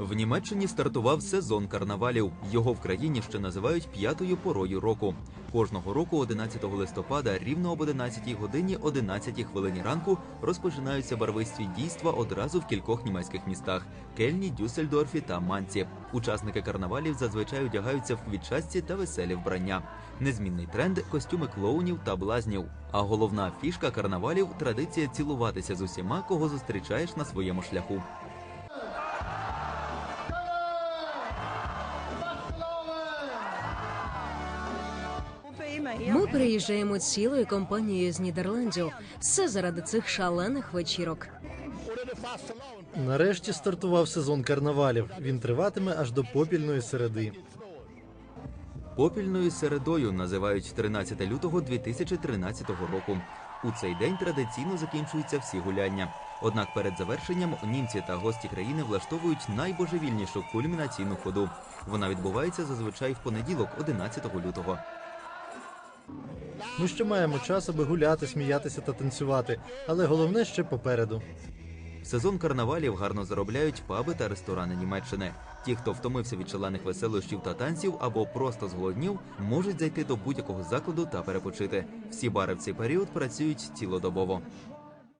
В Німеччині стартував сезон карнавалів. Його в країні ще називають п'ятою порою року. Кожного року, 11 листопада, рівно об 11 годині 11 хвилині ранку розпочинаються барвисті дійства одразу в кількох німецьких містах: Кельні, Дюссельдорфі та Манці. Учасники карнавалів зазвичай одягаються в квітчасті та веселі вбрання. Незмінний тренд костюми клоунів та блазнів. А головна фішка карнавалів традиція цілуватися з усіма, кого зустрічаєш на своєму шляху. Ми приїжджаємо цілою компанією з Нідерландів. Все заради цих шалених вечірок. Нарешті стартував сезон карнавалів. Він триватиме аж до попільної середи. Попільною середою називають 13 лютого 2013 року. У цей день традиційно закінчуються всі гуляння. Однак перед завершенням німці та гості країни влаштовують найбожевільнішу кульмінаційну ходу. Вона відбувається зазвичай в понеділок, 11 лютого. Ми ще маємо час, аби гуляти, сміятися та танцювати, але головне ще попереду. В сезон карнавалів гарно заробляють паби та ресторани Німеччини. Ті, хто втомився від шалених веселощів та танців або просто зголоднів, можуть зайти до будь-якого закладу та перепочити. Всі бари в цей період працюють цілодобово.